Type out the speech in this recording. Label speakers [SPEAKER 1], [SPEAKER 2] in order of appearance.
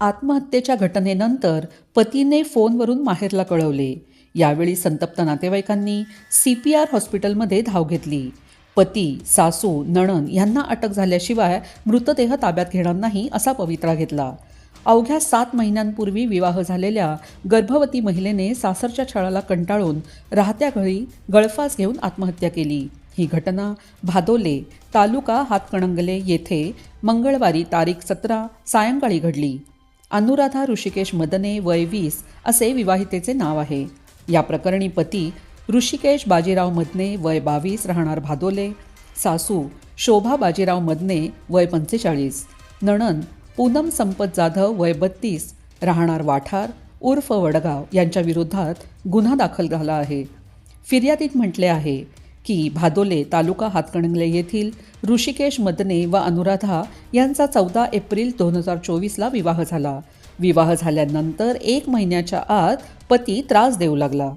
[SPEAKER 1] आत्महत्येच्या घटनेनंतर पतीने फोनवरून माहेरला कळवले. यावेळी संतप्त नातेवाईकांनी सी पी आर हॉस्पिटलमध्ये धाव घेतली. पती सासू नणन यांना अटक झाल्याशिवाय मृतदेह ताब्यात घेणार नाही असा पवित्रा घेतला. अवघ्या सात महिन्यांपूर्वी विवाह झालेल्या गर्भवती महिलेने सासरच्या छळाला कंटाळून राहत्या घरी गळफास घेऊन आत्महत्या केली. ही घटना भादोले तालुका हातकणंगले येथे मंगळवारी तारीख सतरा सायंकाळी घडली. अनुराधा ऋषिकेश मदने वय वीस असे विवाहितेचे नाव आहे. या प्रकरणी पती ऋषिकेश बाजीराव मदने वय बावीस राहणार भादोले. सासू शोभा बाजीराव मदने वय पंचेचाळीस. नणन पूनम संपत जाधव वय बत्तीस राहणार वाठार उर्फ वडगाव यांच्या विरोधात गुन्हा दाखल झाला आहे. फिर्यादीत म्हटले आहे की भादोले तालुका हातकणंगले येथील ऋषिकेश मदने व अनुराधा यांचा चौदा एप्रिल दोन हजार चोवीसला विवाह झाला. विवाह झाल्यानंतर एक महिन्याच्या आत पती त्रास देऊ लागला.